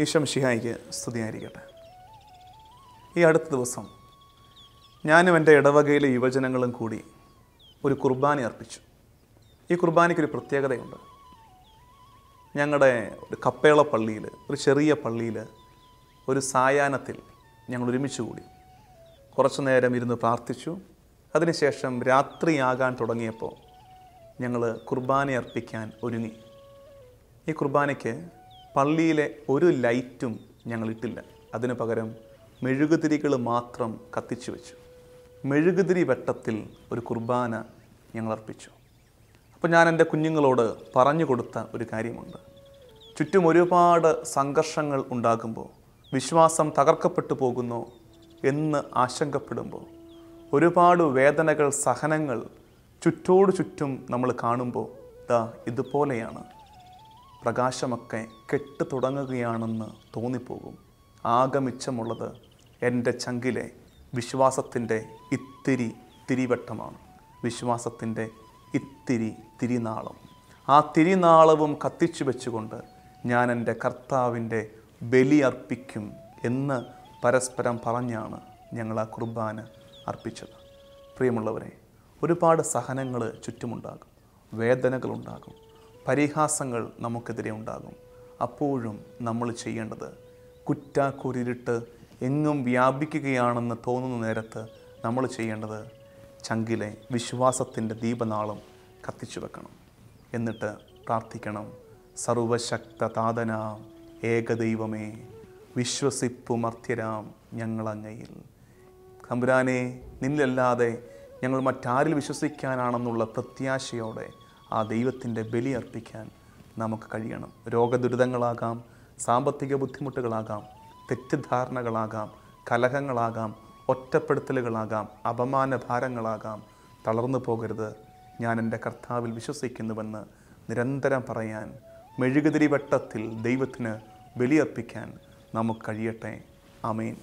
ഈശോ ശിഹായിക്ക് സ്തുതിയായിരിക്കട്ടെ. ഈ അടുത്ത ദിവസം ഞാനും എന്റെ ഇടവകയിലെ യുവജനങ്ങളും കൂടി ഒരു കുർബാന അർപ്പിച്ചു. ഈ കുർബാനയ്ക്കൊരു പ്രത്യേകതയുണ്ട്. ഞങ്ങളുടെ ഒരു കപ്പേള പള്ളിയിൽ ഒരു ചെറിയ പള്ളിയിൽ ഒരു സായാഹ്നത്തിൽ ഞങ്ങൾ ഒരുമിച്ച് കൂടി. കുറച്ചു നേരം ഇരുന്ന് പ്രാർത്ഥിച്ചു. അതിനുശേഷം രാത്രിയാകാൻ തുടങ്ങിയപ്പോൾ ഞങ്ങൾ കുർബാന അർപ്പിക്കാൻ ഒരുങ്ങി. ഈ കുർബാനയ്ക്ക് പള്ളിയിലെ ഒരു ലൈറ്റും ഞങ്ങൾ ഇട്ടില്ല അതിനു പകരം മെഴുകുതിരികൾ മാത്രം കത്തിച്ചു വെച്ചു. മെഴുകുതിരി വെട്ടത്തിൽ ഒരു കുർബാന ഞങ്ങൾ അർപ്പിച്ചു അപ്പോൾ ഞാൻ എന്റെ കുഞ്ഞുങ്ങളോട് പറഞ്ഞു കൊടുത്ത ഒരു കാര്യമുണ്ട്. ചുറ്റും ഒരുപാട് സംഘർഷങ്ങൾ ഉണ്ടാകുമ്പോൾ വിശ്വാസം തകർക്കപ്പെട്ടു പോകുന്നു എന്ന് ആശങ്കപ്പെടുമ്പോൾ ഒരുപാട് വേദനകൾ സഹനങ്ങൾ ചുറ്റോട് ചുറ്റും നമ്മൾ കാണുമ്പോൾ ദാ ഇതുപോലെയാണ് പ്രകാശമൊക്കെ കെട്ടു തുടങ്ങുകയാണെന്ന് തോന്നിപ്പോകും. ആകെ മിച്ചമുള്ളത് എന്റെ ചങ്കിലെ വിശ്വാസത്തിന്റെ ഇത്തിരി തിരിവട്ടമാണ്. വിശ്വാസത്തിന്റെ ഇത്തിരി തിരിനാളം. ആ തിരിനാളവും കത്തിച്ചു വെച്ചുകൊണ്ട് ഞാൻ എന്റെ കർത്താവിന്റെ ബലി അർപ്പിക്കും എന്ന് പരസ്പരം പറഞ്ഞാണ് ഞങ്ങൾ ആ കുർബാന അർപ്പിച്ചത്. പ്രിയമുള്ളവരെ ഒരുപാട് സഹനങ്ങൾ ചുറ്റുമുണ്ടാകും. വേദനകളുണ്ടാകും. പരിഹാസങ്ങൾ നമുക്കെതിരെ ഉണ്ടാകും. അപ്പോഴും നമ്മൾ ചെയ്യേണ്ടത് കുറ്റാക്കുരിട്ട് എങ്ങും വ്യാപിക്കുകയാണെന്ന് തോന്നുന്ന നേരത്ത് നമ്മൾ ചെയ്യേണ്ടത് ചങ്കിലെ വിശ്വാസത്തിന്റെ ദീപനാളം കത്തിച്ചു വെക്കണം. എന്നിട്ട് പ്രാർത്ഥിക്കണം. സർവശക്ത താതനാം ഏകദൈവമേ വിശ്വസിപ്പുമർത്യരാം ഞങ്ങളങ്ങയിൽ. തമ്പുരാനെ നിന്നല്ലാതെ ഞങ്ങൾ മറ്റാരിൽ വിശ്വസിക്കാനാണെന്നുള്ള പ്രത്യാശയോടെ ആ ദൈവത്തിന്റെ ബലി അർപ്പിക്കാൻ നമുക്ക് കഴിയണം. രോഗദുരിതങ്ങളാകാം സാമ്പത്തിക ബുദ്ധിമുട്ടുകളാകാം തെറ്റിദ്ധാരണകളാകാം കലഹങ്ങളാകാം ഒറ്റപ്പെടുത്തലുകളാകാം അപമാന ഭാരങ്ങളാകാം തളർന്നു പോകരുത്. ഞാൻ എന്റെ കർത്താവിൽ വിശ്വസിക്കുന്നുവെന്ന് നിരന്തരം പറയാൻ മെഴുകുതിരി വട്ടത്തിൽ ദൈവത്തിന് ബലിയർപ്പിക്കാൻ നമുക്ക് കഴിയട്ടെ. അമേൻ